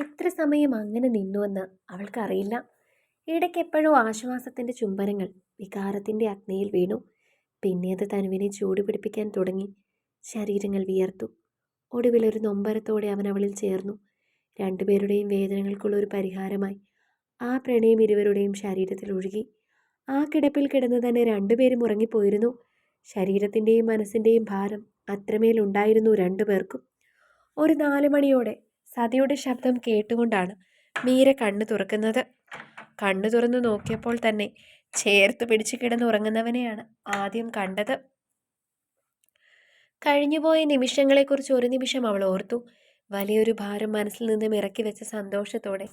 എത്ര സമയം അങ്ങനെ നിന്നുവെന്ന് അവൾക്കറിയില്ല. ഇടയ്ക്കെപ്പോഴോ ആശ്വാസത്തിന്റെ ചുംബനങ്ങൾ വികാരത്തിന്റെ അഗ്നിയിൽ വീണു. പിന്നെ അത് തനുവിനെ ചൂടുപിടിപ്പിക്കാൻ തുടങ്ങി. ശരീരങ്ങൾ വിയർത്തു. ഒടുവിൽ ഒരു നൊമ്പരത്തോടെ അവൻ അവളിൽ ചേർന്നു. രണ്ടുപേരുടെയും വേദനകൾക്കുള്ള ഒരു പരിഹാരമായി. ആ പ്രണയം ഇരുവരുടെയും ശരീരത്തിൽ ഒഴുകി. ആ കിടപ്പിൽ കിടന്ന് തന്നെ രണ്ടുപേരും ഉറങ്ങിപ്പോയിരുന്നു. ശരീരത്തിന്റെയും മനസ്സിന്റെയും ഭാരം അത്രമേലുണ്ടായിരുന്നു രണ്ടുപേർക്കും. ഒരു നാല് മണിയോടെ സതിയുടെ ശബ്ദം കേട്ടുകൊണ്ടാണ് മീര കണ്ണു തുറക്കുന്നത്. കണ്ണു തുറന്നു നോക്കിയപ്പോൾ തന്നെ ചേർത്ത് പിടിച്ചു കിടന്നുറങ്ങുന്നവനെയാണ് ആദ്യം കണ്ടത്. കഴിഞ്ഞുപോയ നിമിഷങ്ങളെക്കുറിച്ച് ഒരു നിമിഷം അവൾ ഓർത്തു. വലിയൊരു ഭാരം മനസ്സിൽ നിന്നും ഇറക്കി വെച്ച സന്തോഷത്തോടെ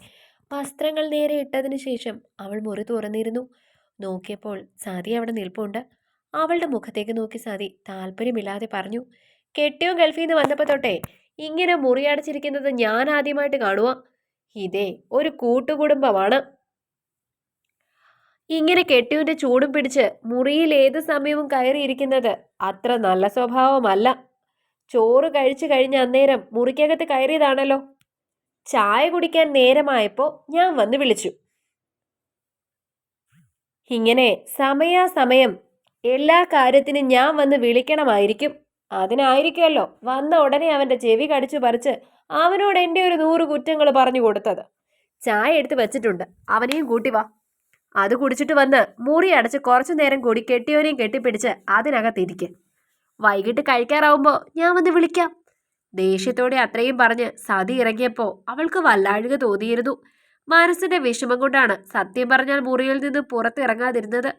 വസ്ത്രങ്ങൾ നേരെ ഇട്ടതിനു ശേഷം അവൾ മുറി തുറന്നിരുന്നു. നോക്കിയപ്പോൾ സതി അവിടെ നിൽപ്പുണ്ട്. അവളുടെ മുഖത്തേക്ക് നോക്കി സതി താല്പര്യമില്ലാതെ പറഞ്ഞു കെട്ടിയോ ഗൾഫിൽ നിന്ന് വന്നപ്പോൾ തൊട്ടേ ഇങ്ങനെ മുറിയടച്ചിരിക്കുന്നത് ഞാൻ ആദ്യമായിട്ട് കാണുക ഇതേ ഒരു കൂട്ടുകുടുംബമാണ്. ഇങ്ങനെ കെട്ടിയുടെ ചൂടും പിടിച്ച് മുറിയിൽ ഏത് സമയവും കയറിയിരിക്കുന്നത് അത്ര നല്ല സ്വഭാവമല്ല. ചോറ് കഴിച്ചു കഴിഞ്ഞ അന്നേരം മുറിക്കകത്ത് കയറിയതാണല്ലോ. ചായ കുടിക്കാൻ നേരമായപ്പോൾ ഞാൻ വന്ന് വിളിച്ചു. ഇങ്ങനെ സമയാസമയം എല്ലാ കാര്യത്തിനും ഞാൻ വന്ന് വിളിക്കണമായിരിക്കും. അതിനായിരിക്കുമല്ലോ. വന്ന ഉടനെ അവന്റെ ചെവി കടിച്ചു പറിച്ച് അവനോട് എന്റെ ഒരു നൂറ് കുറ്റങ്ങൾ പറഞ്ഞു കൊടുത്തത്. ചായ എടുത്ത് വെച്ചിട്ടുണ്ട്. അവനെയും കൂട്ടി വാ. അത് കുടിച്ചിട്ട് വന്ന് മുറി അടച്ച് കുറച്ചു നേരം കൂടി കെട്ടിയവനെയും കെട്ടിപ്പിടിച്ച് അതിനകത്തിരിക്കെ. വൈകിട്ട് കഴിക്കാറാവുമ്പോൾ ഞാൻ വന്ന് വിളിക്കാം. ദേഷ്യത്തോടെ അത്രയും പറഞ്ഞ് സതി ഇറങ്ങിയപ്പോൾ അവൾക്ക് വല്ലാഴുക തോന്നിയിരുന്നു. മനസ്സിന്റെ വിഷമം കൊണ്ടാണ് സത്യം പറഞ്ഞാൽ മുറിയിൽ നിന്ന് പുറത്തിറങ്ങാതിരുന്നത്.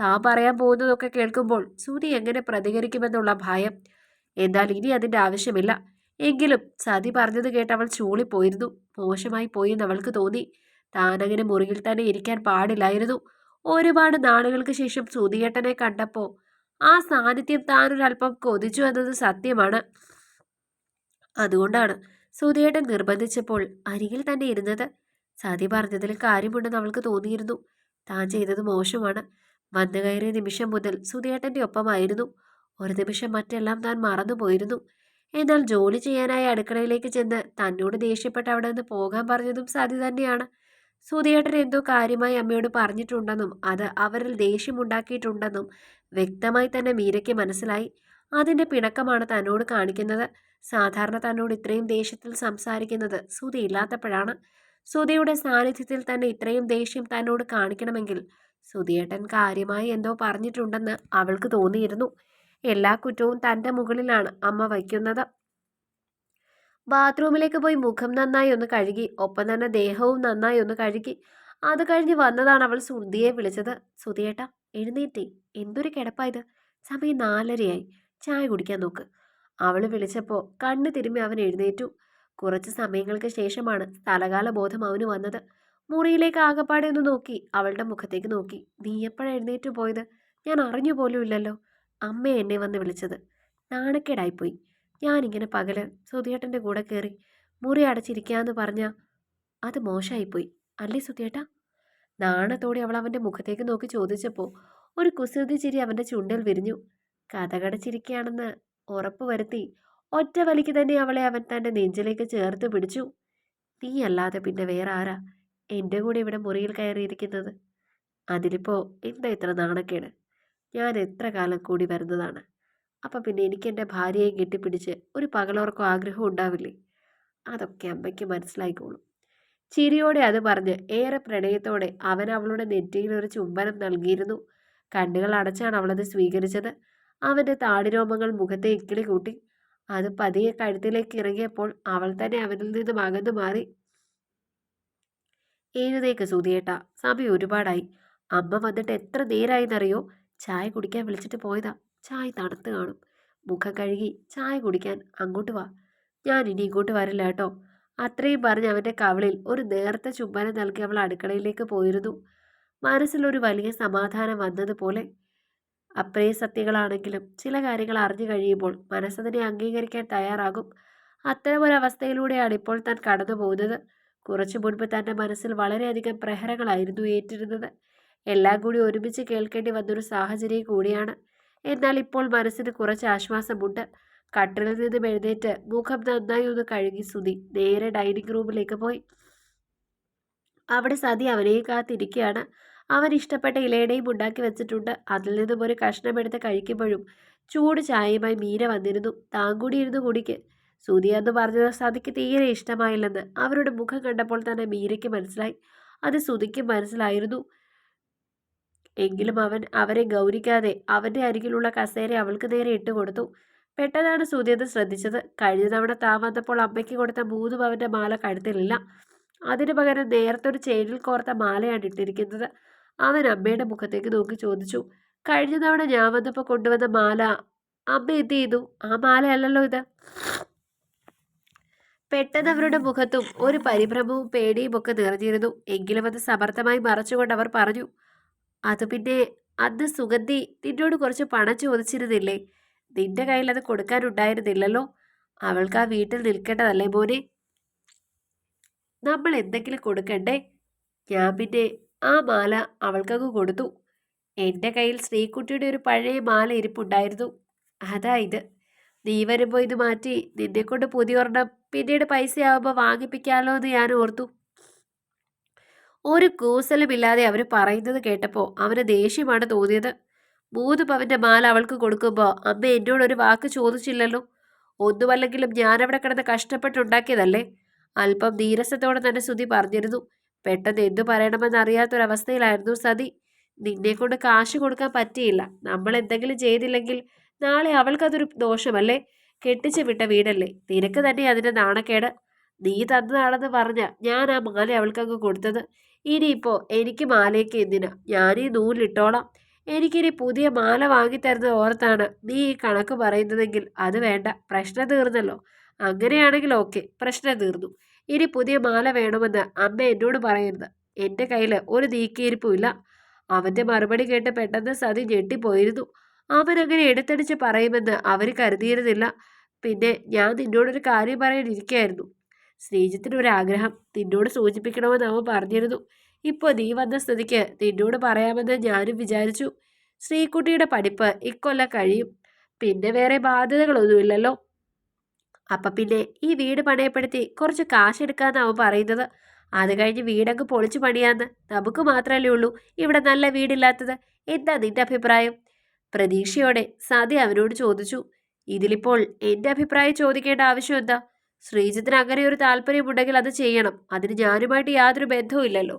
താൻ പറയാൻ പോകുന്നതൊക്കെ കേൾക്കുമ്പോൾ സുതി എങ്ങനെ പ്രതികരിക്കുമെന്നുള്ള ഭയം. എന്നാൽ ഇനി അതിന്റെ ആവശ്യമില്ല. എങ്കിലും സതി പറഞ്ഞത് കേട്ട് അവൾ ചൂളിപ്പോയിരുന്നു മോശമായി പോയി അവൾക്ക് തോന്നി. താനങ്ങനെ മുറിയിൽ തന്നെ ഇരിക്കാൻ പാടില്ലായിരുന്നു. ഒരുപാട് നാളുകൾക്ക് ശേഷം സുതിയേട്ടനെ കണ്ടപ്പോൾ ആ സാന്നിധ്യം താനൊരല്പം കൊതിച്ചു എന്നത് സത്യമാണ്. അതുകൊണ്ടാണ് സുധിയേട്ടൻ നിർബന്ധിച്ചപ്പോൾ അരികിൽ തന്നെ ഇരുന്നത്. സതി പറഞ്ഞതിൽ കാര്യമുണ്ടെന്ന് അവൾക്ക് തോന്നിയിരുന്നു. താൻ ചെയ്തത് മോശമാണ്. വന്നു കയറിയ നിമിഷം മുതൽ സുധിയേട്ടന്റെ ഒപ്പമായിരുന്നു. ഒരു നിമിഷം മറ്റെല്ലാം താൻ മറന്നുപോയിരുന്നു എന്നാൽ ജോലി ചെയ്യാനായി അടുക്കളയിലേക്ക് ചെന്ന് തന്നോട് ദേഷ്യപ്പെട്ട് അവിടെ നിന്ന് പോകാൻ പറഞ്ഞതും സതി തന്നെയാണ്. സുധിയേട്ടൻ എന്തോ കാര്യമായി അമ്മയോട് പറഞ്ഞിട്ടുണ്ടെന്നും അത് അവരിൽ ദേഷ്യമുണ്ടാക്കിയിട്ടുണ്ടെന്നും വ്യക്തമായി തന്നെ മീരയ്ക്ക് മനസ്സിലായി. അതിന്റെ പിണക്കമാണ് തന്നോട് കാണിക്കുന്നത്. സാധാരണ തന്നോട് ഇത്രയും ദേഷ്യത്തിൽ സംസാരിക്കുന്നത് സുധി ഇല്ലാത്തപ്പോഴാണ്. സുധിയുടെ സാന്നിധ്യത്തിൽ തന്നെ ഇത്രയും ദേഷ്യം തന്നോട് കാണിക്കണമെങ്കിൽ സുധിയേട്ടൻ കാര്യമായി എന്തോ പറഞ്ഞിട്ടുണ്ടെന്ന് അവൾക്ക് തോന്നിയിരുന്നു. എല്ലാ കുറ്റവും തന്റെ മുകളിലാണ് അമ്മ വയ്ക്കുന്നത്. ബാത്റൂമിലേക്ക് പോയി മുഖം നന്നായി ഒന്ന് കഴുകി ഒപ്പം തന്നെ ദേഹവും നന്നായി ഒന്ന് കഴുകി. അത് കഴിഞ്ഞ് വന്നതാണ് അവൾ സുധിയെ വിളിച്ചത്. സുധിയേട്ട എഴുന്നേറ്റേ. എന്തൊരു കിടപ്പായത് സമയം നാലരയായി. ചായ കുടിക്കാൻ നോക്ക്. അവൾ വിളിച്ചപ്പോൾ കണ്ണ് തിരുമ്മി അവൻ എഴുന്നേറ്റു. കുറച്ച് സമയങ്ങൾക്ക് ശേഷമാണ് സ്ഥലകാല ബോധം അവന് വന്നത്. മുറിയിലേക്ക് ആകപ്പാടെ ഒന്ന് നോക്കി അവളുടെ മുഖത്തേക്ക് നോക്കി. നീ എപ്പോഴാണ് എഴുന്നേറ്റ് പോയത്? ഞാൻ അറിഞ്ഞു പോലും ഇല്ലല്ലോ അമ്മ എന്നെ വന്ന് വിളിച്ചത്. നാണക്കേടായിപ്പോയി. ഞാനിങ്ങനെ പകൽ സുധിയേട്ടന്റെ കൂടെ കയറി മുറി അടച്ചിരിക്കാന്ന് പറഞ്ഞാൽ അത് മോശമായിപ്പോയി അല്ലേ സുധിയേട്ട നാണത്തോടെ അവൾ അവന്റെ മുഖത്തേക്ക് നോക്കി ചോദിച്ചപ്പോൾ ഒരു കുസൃതി ചിരി അവന്റെ ചുണ്ടിൽ വിരിഞ്ഞു. കഥകടച്ചിരിക്കുകയാണെന്ന് ഉറപ്പ് വരുത്തി ഒറ്റ വലിക്ക് തന്നെ അവളെ അവൻ തന്റെ നെഞ്ചിലേക്ക് ചേർത്ത് പിടിച്ചു. നീ അല്ലാതെ പിന്നെ വേറെ ആരാ എന്റെ കൂടെ ഇവിടെ മുറിയിൽ കയറിയിരിക്കുന്നത്. അതിലിപ്പോൾ എന്താ ഇത്ര നാണക്കേട്? ഞാൻ എത്ര കാലം കൂടി വരുന്നതാണ്? അപ്പം പിന്നെ എനിക്ക് എന്റെ ഭാര്യയെ കെട്ടിപ്പിടിച്ച് ഒരു പകലോർക്കോ ആഗ്രഹം ഉണ്ടാവില്ലേ? അതൊക്കെ അമ്മയ്ക്ക് മനസ്സിലായിക്കോളും. ചിരിയോടെ അത് പറഞ്ഞ് ഏറെ പ്രണയത്തോടെ അവൻ അവളുടെ നെറ്റിയിൽ ഒരു ചുംബനം നൽകിയിരുന്നു. കണ്ണുകൾ അടച്ചാണ് അവളത് സ്വീകരിച്ചത്. അവന്റെ താടിരോമങ്ങൾ മുഖത്തെ ഇക്കിളി കൂട്ടി. അത് പതിയെ കഴുത്തിലേക്ക് ഇറങ്ങിയപ്പോൾ അവൾ തന്നെ അവനിൽ നിന്നും അകന്നു മാറി. എഴുതേക്ക് സുധിയേട്ടാ. സമയം ഒരുപാടായി. അമ്മ വന്നിട്ട് എത്ര നേരായിന്നറിയോ? ചായ കുടിക്കാൻ വിളിച്ചിട്ട് പോയതാ. ചായ തണുത്ത് കാണും. മുഖം കഴുകി ചായ കുടിക്കാൻ അങ്ങോട്ട് വാ. ഞാൻ ഇനി ഇങ്ങോട്ട് വരില്ല കേട്ടോ. അത്രയും പറഞ്ഞ് അവന്റെ കവളിൽ ഒരു നേർത്ത ചുംബനം നൽകി അവൾ അടുക്കളയിലേക്ക് പോയിരുന്നു. മനസ്സിലൊരു വലിയ സമാധാനം വന്നതുപോലെ. അപ്രിയ സത്യങ്ങളാണെങ്കിലും ചില കാര്യങ്ങൾ അറിഞ്ഞു കഴിയുമ്പോൾ മനസ്സതിനെ അംഗീകരിക്കാൻ തയ്യാറാകും. അത്തരമൊരവസ്ഥയിലൂടെയാണ് ഇപ്പോൾ താൻ കടന്നു പോകുന്നത് കുറച്ചു മുൻപ് തന്റെ മനസ്സിൽ വളരെയധികം പ്രഹരങ്ങളായിരുന്നു ഏറ്റിരുന്നത്. എല്ലാം കൂടി ഒരുമിച്ച് കേൾക്കേണ്ടി വന്നൊരു സാഹചര്യം കൂടിയാണ്. എന്നാൽ ഇപ്പോൾ മനസ്സിന് കുറച്ച് ആശ്വാസമുണ്ട്. കട്ടിലിൽ നിന്നും എഴുന്നേറ്റ് മുഖം നന്നായി ഒന്ന് കഴുകി സുധി നേരെ ഡൈനിങ് റൂമിലേക്ക് പോയി. അവിടെ സതി അവനെയും കാത്തിരിക്കുകയാണ്. അവൻ ഇഷ്ടപ്പെട്ട ഇലയുടെയും ഉണ്ടാക്കി വെച്ചിട്ടുണ്ട്. അതിൽ നിന്നും ഒരു കഷ്ണമെടുത്ത് കഴിക്കുമ്പോഴും ചൂട് ചായയുമായി മീര വന്നിരുന്നു. താങ്കൂടി കൂടി ഇരുന്ന് കുടിക്ക്. സുധി എന്ന് പറഞ്ഞത് സതിക്ക് തീരെ ഇഷ്ടമായില്ലെന്ന്. അവരുടെ മുഖം കണ്ടപ്പോൾ തന്നെ മീരയ്ക്ക് മനസ്സിലായി. അത് സുധിക്ക് മനസ്സിലായിരുന്നു. എങ്കിലും അവൻ അവരെ ഗൗരിക്കാതെ അവന്റെ അരികിലുള്ള കസേര അവൾക്ക് നേരെ ഇട്ടുകൊടുത്തു പെട്ടെന്നാണ് സുധി അത് ശ്രദ്ധിച്ചത്. കഴിഞ്ഞ തവണ താൻ വന്നപ്പോൾ അമ്മയ്ക്ക് കൊടുത്ത മൂന്ന് പവന്റെ മാല കഴുത്തിലില്ല. അതിനു പകരം നേരത്തെ ഒരു ചെയിനിൽ കോർത്ത മാലയാണ് ഇട്ടിരിക്കുന്നത്. അവൻ അമ്മയുടെ മുഖത്തേക്ക് നോക്കി ചോദിച്ചു കഴിഞ്ഞ തവണ ഞാൻ വന്നപ്പോൾ കൊണ്ടുവന്ന മാല അമ്മ എന്ത് ചെയ്തു? ആ മാലയല്ലല്ലോ ഇത്? പെട്ടെന്ന് അവരുടെ മുഖത്തും ഒരു പരിഭ്രമവും പേടിയും ഒക്കെ നിറഞ്ഞിരുന്നു. എങ്കിലും അത് സമർത്ഥമായി മറച്ചുകൊണ്ട് അവർ പറഞ്ഞു അത് പിന്നെ അന്ന് സുഗന്ധി നിന്നോട് കുറച്ച് പണം ചോദിച്ചിരുന്നില്ലേ? നിന്റെ കയ്യിൽ അത് കൊടുക്കാനുണ്ടായിരുന്നില്ലല്ലോ അവൾക്ക് ആ വീട്ടിൽ നിൽക്കേണ്ടതല്ലേ മോനെ? നമ്മൾ എന്തെങ്കിലും കൊടുക്കണ്ടേ? ഞാൻ പിന്നെ ആ മാല അവൾക്കങ്ങ് കൊടുത്തു. എന്റെ കയ്യിൽ ശ്രീകുട്ടിയുടെ ഒരു പഴയ മാല ഇരിപ്പുണ്ടായിരുന്നു. അതാ ഇത്. നീ വരുമ്പോൾ ഇത് മാറ്റി നിന്നെ കൊണ്ട് പുതിയ ഒരെണ്ണം പിന്നീട് പൈസയാവുമ്പോൾ വാങ്ങിപ്പിക്കാമല്ലോ എന്ന് ഞാൻ ഓർത്തു. ഒരു കൂസലുമില്ലാതെ അവർ പറയുന്നത് കേട്ടപ്പോൾ അവന് ദേഷ്യമാണ് തോന്നിയത്. മൂന്ന് പവന്റെ മാല അവൾക്ക് കൊടുക്കുമ്പോൾ അമ്മ എന്നോടൊരു വാക്ക് ചോദിച്ചില്ലല്ലോ. ഒന്നുമല്ലെങ്കിലും ഞാനവിടെ കിടന്ന് കഷ്ടപ്പെട്ടുണ്ടാക്കിയതല്ലേ? അല്പം നീരസത്തോടെ തന്നെ സുതി പറഞ്ഞിരുന്നു. പെട്ടെന്ന് എന്തു പറയണമെന്ന് അറിയാത്തൊരവസ്ഥയിലായിരുന്നു സതി. നിന്നെ കൊണ്ട് കാശ് കൊടുക്കാൻ പറ്റിയില്ല. നമ്മൾ എന്തെങ്കിലും ചെയ്തില്ലെങ്കിൽ നാളെ അവൾക്കതൊരു ദോഷമല്ലേ? കെട്ടിച്ചു വിട്ട വീടല്ലേ? നിനക്ക് തന്നെ അതിന്റെ നാണക്കേട്. നീ തന്നതാണെന്ന് പറഞ്ഞ ഞാൻ ആ മാല അവൾക്കങ്ങ് കൊടുത്തത്. ഇനിയിപ്പോൾ എനിക്ക് മാലയ്ക്ക് എന്തിനാ? ഞാനീ നൂലിട്ടോളാം. എനിക്കിനി പുതിയ മാല വാങ്ങിത്തരുന്ന ഓർത്താണ് നീ ഈ കണക്ക് പറയുന്നതെങ്കിൽ അത് വേണ്ട. പ്രശ്നം തീർന്നല്ലോ. അങ്ങനെയാണെങ്കിൽ ഓക്കെ പ്രശ്നം തീർന്നു. ഇനി പുതിയ മാല വേണമെന്ന് അമ്മ എന്നോട് പറയരുത് എന്റെ കയ്യിൽ ഒരു നീക്കിയിരിപ്പുമില്ല അവന്റെ മറുപടി കേട്ട് പെട്ടെന്ന് സതി ഞെട്ടിപ്പോയിരുന്നു. അവൻ അങ്ങനെ എടുത്തടിച്ച് പറയുമെന്ന് അവർ കരുതിയിരുന്നില്ല. പിന്നെ ഞാൻ നിന്നോടൊരു കാര്യം പറയാനിരിക്കുകയായിരുന്നു ആഗ്രഹം നിന്നോട് സൂചിപ്പിക്കണമെന്ന് അവൻ പറഞ്ഞിരുന്നു. ഇപ്പോൾ നീ വന്ന സ്ഥിതിക്ക് നിന്നോട് പറയാമെന്ന് ഞാനും വിചാരിച്ചു. ശ്രീകുട്ടിയുടെ പഠിപ്പ് ഇക്കൊല്ലം കഴിയും. പിന്നെ വേറെ ബാധ്യതകളൊന്നുമില്ലല്ലോ. അപ്പം പിന്നെ ഈ വീട് പണയപ്പെടുത്തി കുറച്ച് കാശെടുക്കാമെന്ന് അവൻ പറയുന്നത്. അത് കഴിഞ്ഞ് വീടങ്ങ് പൊളിച്ചു പണിയാന്ന് നമുക്ക് മാത്രമല്ലേ ഉള്ളൂ. ഇവിടെ നല്ല വീടില്ലാത്തത്. എന്താ നിന്റെ അഭിപ്രായം? പ്രതീക്ഷയോടെ സതി അവനോട് ചോദിച്ചു ഇതിലിപ്പോൾ എന്റെ അഭിപ്രായം ചോദിക്കേണ്ട ആവശ്യം എന്താ? ശ്രീജിത്തിന് അങ്ങനെ ഒരു താല്പര്യമുണ്ടെങ്കിൽ അത് ചെയ്യണം. അതിന് ഞാനുമായിട്ട് യാതൊരു ബന്ധവുമില്ലല്ലോ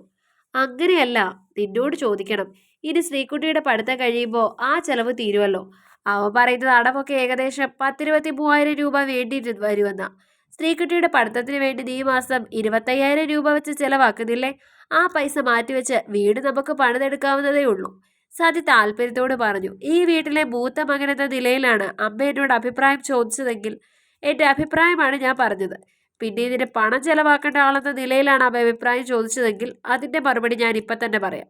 അങ്ങനെയല്ല നിന്നോട് ചോദിക്കണം. ഇനി ശ്രീകുട്ടിയുടെ പഠിത്തം കഴിയുമ്പോൾ ആ ചെലവ് തീരുമല്ലോ അവ പറയുന്നത് അടവൊക്കെ ഏകദേശം പത്തിരുപത്തി മൂവായിരം രൂപ വേണ്ടി വരുമെന്ന. സ്ത്രീകുട്ടിയുടെ പഠിത്തത്തിന് വേണ്ടി നീ മാസം ഇരുപത്തയ്യായിരം രൂപ വെച്ച് ചിലവാക്കുന്നില്ലേ? ആ പൈസ മാറ്റിവെച്ച് വീട് നമുക്ക് പണിതെടുക്കാവുന്നതേ ഉള്ളൂ സതി താല്പര്യത്തോട് പറഞ്ഞു ഈ വീട്ടിലെ മൂത്ത മകനെന്ന നിലയിലാണ് അമ്മ എന്നോട് അഭിപ്രായം ചോദിച്ചതെങ്കിൽ എന്റെ അഭിപ്രായമാണ് ഞാൻ പറഞ്ഞത്. പിന്നെ ഇതിന് പണം ചെലവാക്കേണ്ട ആളെന്ന നിലയിലാണ് അമ്മ അഭിപ്രായം ചോദിച്ചതെങ്കിൽ അതിന്റെ മറുപടി ഞാൻ ഇപ്പം തന്നെ പറയാം.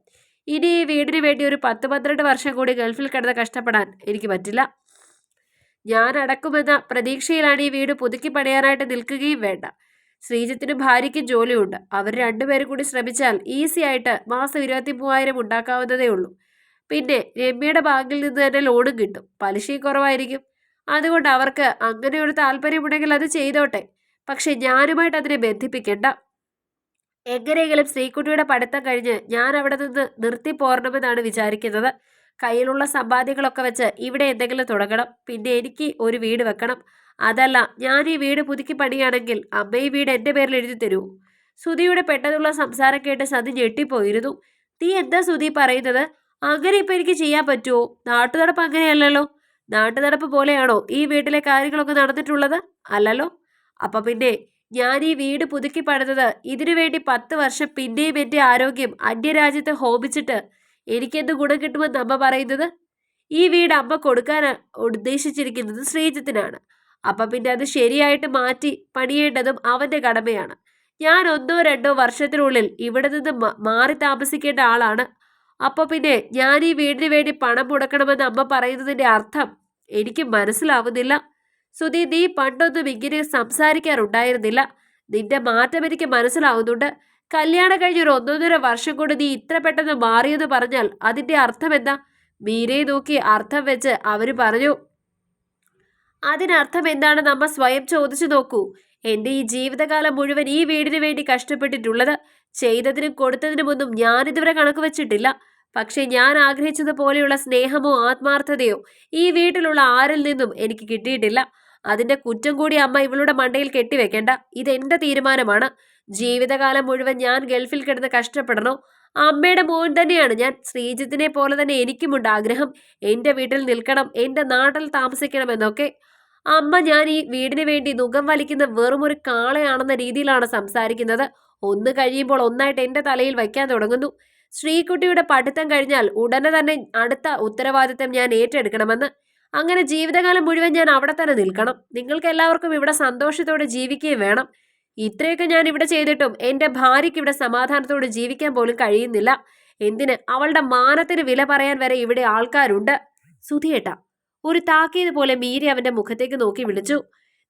ഇനി ഈ വീടിന് വേണ്ടി ഒരു പത്ത് പന്ത്രണ്ട് വർഷം കൂടി ഗൾഫിൽ കിടന്ന് കഷ്ടപ്പെടാൻ എനിക്ക് പറ്റില്ല. ഞാൻ അടക്കുമെന്ന പ്രതീക്ഷയിലാണ് ഈ വീട് പുതുക്കി പണിയാനായിട്ട് നിൽക്കുകയും വേണ്ട. ശ്രീജിത്തിനും ഭാര്യയ്ക്കും ജോലിയുണ്ട്. അവർ രണ്ടുപേരും കൂടി ശ്രമിച്ചാൽ ഈസി ആയിട്ട് മാസം ഇരുപത്തി മൂവായിരം ഉണ്ടാക്കാവുന്നതേ ഉള്ളൂ. പിന്നെ രമ്യയുടെ ബാങ്കിൽ നിന്ന് തന്നെ ലോണും കിട്ടും. പലിശയും കുറവായിരിക്കും. അതുകൊണ്ട് അവർക്ക് അങ്ങനെ ഒരു താല്പര്യമുണ്ടെങ്കിൽ അത് ചെയ്തോട്ടെ. പക്ഷെ ഞാനുമായിട്ട് അതിനെ ബന്ധിപ്പിക്കണ്ട. എങ്ങനെയെങ്കിലും ശ്രീകുട്ടിയുടെ പഠിത്തം കഴിഞ്ഞ് ഞാൻ അവിടെ നിന്ന് നിർത്തി പോരണമെന്നാണ് വിചാരിക്കുന്നത്. കയ്യിലുള്ള സമ്പാദ്യങ്ങളൊക്കെ വെച്ച് ഇവിടെ എന്തെങ്കിലും തുടങ്ങണം. പിന്നെ എനിക്ക് ഒരു വീട് വെക്കണം. അതല്ല ഞാൻ ഈ വീട് പുതുക്കി പണിയാണെങ്കിൽ അമ്മ ഈ വീട് എന്റെ പേരിൽ എഴുതി തരൂ. സുധിയുടെ പെട്ടെന്നുള്ള സംസാരം കേട്ട് സതി ഞെട്ടിപ്പോയിരുന്നു. നീ എന്താ സുധി പറയുന്നത്? അങ്ങനെ ഇപ്പം എനിക്ക് ചെയ്യാൻ പറ്റുമോ നാട്ടുനടപ്പ് അങ്ങനെയല്ലല്ലോ. നാട്ടുനടപ്പ് പോലെയാണോ ഈ വീട്ടിലെ കാര്യങ്ങളൊക്കെ നടന്നിട്ടുള്ളത്? അല്ലല്ലോ. അപ്പം പിന്നെ ഞാൻ ഈ വീട് പുതുക്കി പണിതത് ഇതിനു വേണ്ടി പത്ത് വർഷം പിന്നെയും എന്റെ ആരോഗ്യം അന്യരാജ്യത്ത് ഹോമിച്ചിട്ട് എനിക്കെന്ത് ഗുണം കിട്ടുമെന്ന് അമ്മ പറയുന്നത്? ഈ വീട് അമ്മ കൊടുക്കാൻ ഉദ്ദേശിച്ചിരിക്കുന്നത് ശ്രീജിത്തിനാണ്. അപ്പം പിന്നെ അത് ശരിയായിട്ട് മാറ്റി പണിയേണ്ടതും അവന്റെ കടമയാണ്. ഞാൻ ഒന്നോ രണ്ടോ വർഷത്തിനുള്ളിൽ ഇവിടെ നിന്ന് മാറി താമസിക്കേണ്ട ആളാണ്. അപ്പോൾ പിന്നെ ഞാൻ ഈ വീടിന് വേണ്ടി പണം മുടക്കണമെന്ന് അമ്മ പറയുന്നതിന്റെ അർത്ഥം എനിക്ക് മനസ്സിലാവുന്നില്ല. സുധി നീ പണ്ടൊന്നും ഇങ്ങനെ സംസാരിക്കാറുണ്ടായിരുന്നില്ല. നിന്റെ മാറ്റം എനിക്ക് മനസ്സിലാവുന്നുണ്ട്. കല്യാണം കഴിഞ്ഞ ഒരു ഒന്നൊന്നര വർഷം കൊണ്ട് നീ ഇത്ര പെട്ടെന്ന് മാറിയെന്ന് പറഞ്ഞാൽ അതിന്റെ അർത്ഥം എന്താ? മീരയെ നോക്കി അർത്ഥം വെച്ച് അവർ പറഞ്ഞു അതിനർത്ഥം എന്താണെന്ന് അമ്മ സ്വയം ചോദിച്ചു നോക്കൂ. എന്റെ ഈ ജീവിതകാലം മുഴുവൻ ഈ വീടിനു വേണ്ടി കഷ്ടപ്പെട്ടിട്ടുള്ളത് ചെയ്തതിനും കൊടുത്തതിനും ഒന്നും ഇതുവരെ കണക്ക് വെച്ചിട്ടില്ല. പക്ഷെ ഞാൻ ആഗ്രഹിച്ചതുപോലെയുള്ള സ്നേഹമോ ആത്മാർത്ഥതയോ ഈ വീട്ടിലുള്ള ആരിൽ നിന്നും എനിക്ക് കിട്ടിയിട്ടില്ല. അതിന്റെ കുറ്റം കൂടി അമ്മ ഇവളുടെ മണ്ടയിൽ കെട്ടിവെക്കേണ്ട. എന്റെ തീരുമാനമാണ്. ജീവിതകാലം മുഴുവൻ ഞാൻ ഗൾഫിൽ കിടന്ന് കഷ്ടപ്പെടണോ? അമ്മയുടെ മോൻ തന്നെയാണ്. ഞാൻ ശ്രീജിത്തിനെ പോലെ തന്നെ എനിക്കുമുണ്ട് ആഗ്രഹം. എന്റെ വീട്ടിൽ നിൽക്കണം. എന്റെ നാട്ടിൽ താമസിക്കണം എന്നൊക്കെ അമ്മ ഞാൻ ഈ വീടിന് വേണ്ടി നുകം വലിക്കുന്ന വെറും ഒരു കാളയാണെന്ന രീതിയിലാണ് സംസാരിക്കുന്നത്. ഒന്ന് കഴിയുമ്പോൾ ഒന്നായിട്ട് എന്റെ തലയിൽ വയ്ക്കാൻ തുടങ്ങുന്നു. ശ്രീകുട്ടിയുടെ പഠിത്തം കഴിഞ്ഞാൽ ഉടനെ തന്നെ അടുത്ത ഉത്തരവാദിത്തം ഞാൻ ഏറ്റെടുക്കണമെന്ന്. അങ്ങനെ ജീവിതകാലം മുഴുവൻ ഞാൻ അവിടെ തന്നെ നിൽക്കണം. നിങ്ങൾക്ക് എല്ലാവർക്കും ഇവിടെ സന്തോഷത്തോടെ ജീവിക്കുകയും വേണം. ഇത്രയൊക്കെ ഞാൻ ഇവിടെ ചെയ്തിട്ടും എന്റെ ഭാര്യയ്ക്ക് ഇവിടെ സമാധാനത്തോടെ ജീവിക്കാൻ പോലും കഴിയുന്നില്ല. എന്തിന്? അവളുടെ മാനത്തിന് വില പറയാൻ വരെ ഇവിടെ ആൾക്കാരുണ്ട്. സുധിയേട്ട ഒരു താക്കീത് പോലെ മീരി അവന്റെ മുഖത്തേക്ക് നോക്കി വിളിച്ചു.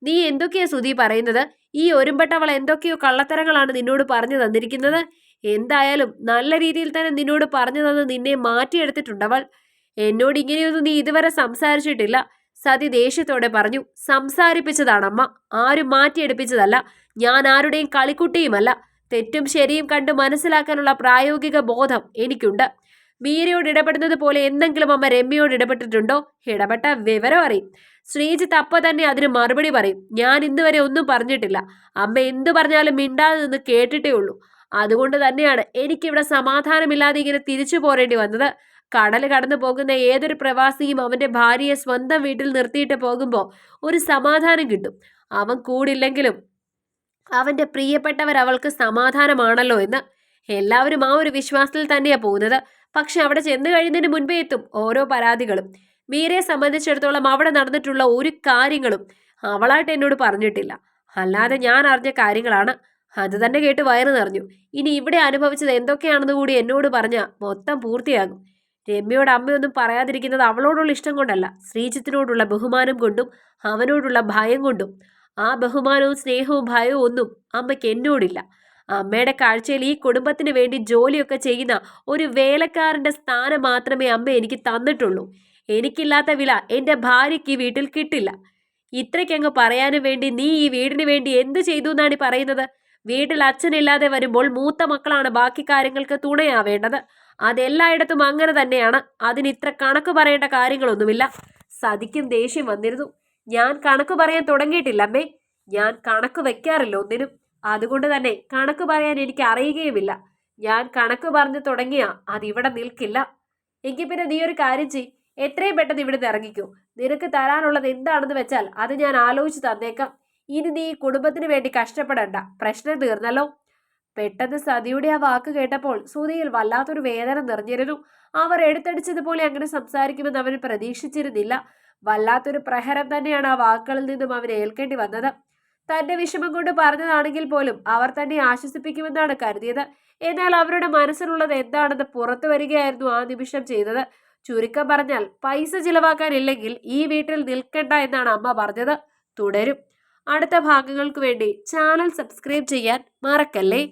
നീ എന്തൊക്കെയാ സുധി പറയുന്നത്? ഈ ഒരുമ്പട്ടവൾ എന്തൊക്കെയോ കള്ളത്തരങ്ങളാണ് നിന്നോട് പറഞ്ഞു തന്നിരിക്കുന്നത്. എന്തായാലും നല്ല രീതിയിൽ തന്നെ നിന്നോട് പറഞ്ഞു തന്ന് നിന്നെ മാറ്റിയെടുത്തിട്ടുണ്ടവൾ. എന്നോട് ഇങ്ങനെയൊന്നും നീ ഇതുവരെ സംസാരിച്ചിട്ടില്ല. സതി ദേഷ്യത്തോടെ പറഞ്ഞു സംസാരിപ്പിച്ചതാണമ്മ. ആരും മാറ്റിയെടുപ്പിച്ചതല്ല. ഞാൻ ആരുടെയും കളിക്കുട്ടിയുമല്ല. തെറ്റും ശരിയും കണ്ട് മനസ്സിലാക്കാനുള്ള പ്രായോഗിക ബോധം എനിക്കുണ്ട്. മീരയോട് ഇടപെടുന്നത് പോലെ എന്തെങ്കിലും അമ്മ രമ്യയോട് ഇടപെട്ടിട്ടുണ്ടോ? ഇടപെട്ട വിവരം അറിയും. ശ്രീജിത്ത് അപ്പൊ തന്നെ അതിന് മറുപടി പറയും. ഞാൻ ഇന്ന് വരെ ഒന്നും പറഞ്ഞിട്ടില്ല. അമ്മ എന്തു പറഞ്ഞാലും മിണ്ടാതെ നിന്ന് കേട്ടിട്ടേ ഉള്ളൂ. അതുകൊണ്ട് തന്നെയാണ് എനിക്കിവിടെ സമാധാനമില്ലാതെ ഇങ്ങനെ തിരിച്ചു പോരേണ്ടി വന്നത്. കടൽ കടന്നു പോകുന്ന ഏതൊരു പ്രവാസിയും അവന്റെ ഭാര്യയെ സ്വന്തം വീട്ടിൽ നിർത്തിയിട്ട് പോകുമ്പോൾ ഒരു സമാധാനം കിട്ടും. അവൻ കൂടില്ലെങ്കിലും അവന്റെ പ്രിയപ്പെട്ടവർ അവൾക്ക് സമാധാനമാണല്ലോ എന്ന് എല്ലാവരും ആ ഒരു വിശ്വാസത്തിൽ തന്നെയാണ് പോകുന്നത്. പക്ഷെ അവിടെ ചെന്ന് കഴിയുന്നതിന് മുൻപേ എത്തും ഓരോ പരാതികളും. മീരയെ സംബന്ധിച്ചിടത്തോളം അവിടെ നടന്നിട്ടുള്ള ഒരു കാര്യങ്ങളും അവളായിട്ട് എന്നോട് പറഞ്ഞിട്ടില്ല. അല്ലാതെ ഞാൻ അറിഞ്ഞ കാര്യങ്ങളാണ്. അത് തന്നെ കേട്ട് വയറ് നിറഞ്ഞു. ഇനി ഇവിടെ അനുഭവിച്ചത് എന്തൊക്കെയാണെന്ന് കൂടി എന്നോട് പറഞ്ഞാൽ മൊത്തം പൂർത്തിയാകും. രമ്യയോട് അമ്മയൊന്നും പറയാതിരിക്കുന്നത് അവളോടുള്ള ഇഷ്ടം കൊണ്ടല്ല. ശ്രീജിത്തിനോടുള്ള ബഹുമാനം കൊണ്ടും അവനോടുള്ള ഭയം കൊണ്ടും. ആ ബഹുമാനവും സ്നേഹവും ഭയവും ഒന്നും അമ്മയ്ക്ക് എന്നോടില്ല. അമ്മയുടെ കാഴ്ചയിൽ ഈ കുടുംബത്തിന് വേണ്ടി ജോലിയൊക്കെ ചെയ്യുന്ന ഒരു വേലക്കാരന്റെ സ്ഥാനം മാത്രമേ അമ്മ എനിക്ക് തന്നിട്ടുള്ളൂ. എനിക്കില്ലാത്ത വില എന്റെ ഭാര്യയ്ക്ക് ഈ വീട്ടിൽ കിട്ടില്ല. ഇത്രയ്ക്കങ്ങ് പറയാനും വേണ്ടി നീ ഈ വീടിന് വേണ്ടി എന്ത് ചെയ്തു എന്നാണ് പറയുന്നത്? വീട്ടിൽ അച്ഛനില്ലാതെ വരുമ്പോൾ മൂത്ത മക്കളാണ് ബാക്കി കാര്യങ്ങൾക്ക് തുണയാവേണ്ടത്. അതെല്ലായിടത്തും അങ്ങനെ തന്നെയാണ്. അതിന് ഇത്ര കണക്ക് പറയേണ്ട കാര്യങ്ങളൊന്നുമില്ല. സതിക്കും ദേഷ്യം വന്നിരുന്നു. ഞാൻ കണക്ക് പറയാൻ തുടങ്ങിയിട്ടില്ല അമ്മേ. ഞാൻ കണക്ക് വെക്കാറില്ല ഒന്നിനും. അതുകൊണ്ട് തന്നെ കണക്ക് പറയാൻ എനിക്ക് അറിയുകയുമില്ല. ഞാൻ കണക്ക് പറഞ്ഞു തുടങ്ങിയ അതിവിടെ നിൽക്കില്ല. എങ്കിൽ പിന്നെ നീ ഒരു കാര്യം ചെയ് എത്രയും പെട്ടെന്ന് ഇവിടുന്ന് ഇറങ്ങിക്കൂ. നിനക്ക് തരാനുള്ളത് എന്താണെന്ന് വെച്ചാൽ അത് ഞാൻ ആലോചിച്ച് തന്നേക്കാം. ഇനി നീ കുടുംബത്തിന് വേണ്ടി കഷ്ടപ്പെടണ്ട. പ്രശ്നം തീർന്നല്ലോ. പെട്ടെന്ന് സതിയുടെ ആ വാക്ക് കേട്ടപ്പോൾ സുധിയിൽ വല്ലാത്തൊരു വേദന നിറഞ്ഞിരുന്നു. അവർ എടുത്തടിച്ചതുപോലെ അങ്ങനെ സംസാരിക്കുമെന്ന് അവൻ പ്രതീക്ഷിച്ചിരുന്നില്ല. വല്ലാത്തൊരു പ്രഹരം തന്നെയാണ് ആ വാക്കുകളിൽ നിന്നും അവൻ ഏൽക്കേണ്ടി വന്നത്. തന്റെ വിഷമം കൊണ്ട് പറഞ്ഞതാണെങ്കിൽ പോലും അവർ തന്നെ ആശ്വസിപ്പിക്കുമെന്നാണ് കരുതിയത്. എന്നാൽ അവരുടെ മനസ്സിലുള്ളത് എന്താണെന്ന് പുറത്തു വരികയായിരുന്നു ആ നിമിഷം ചെയ്തത്. ചുരുക്കം പറഞ്ഞാൽ പൈസ ചിലവാക്കാനില്ലെങ്കിൽ ഈ വീട്ടിൽ നിൽക്കണ്ട എന്നാണ് അമ്മ പറഞ്ഞത്. തുടരും. അടുത്ത ഭാഗങ്ങൾക്ക് വേണ്ടി ചാനൽ സബ്സ്ക്രൈബ് ചെയ്യാൻ മറക്കല്ലേ?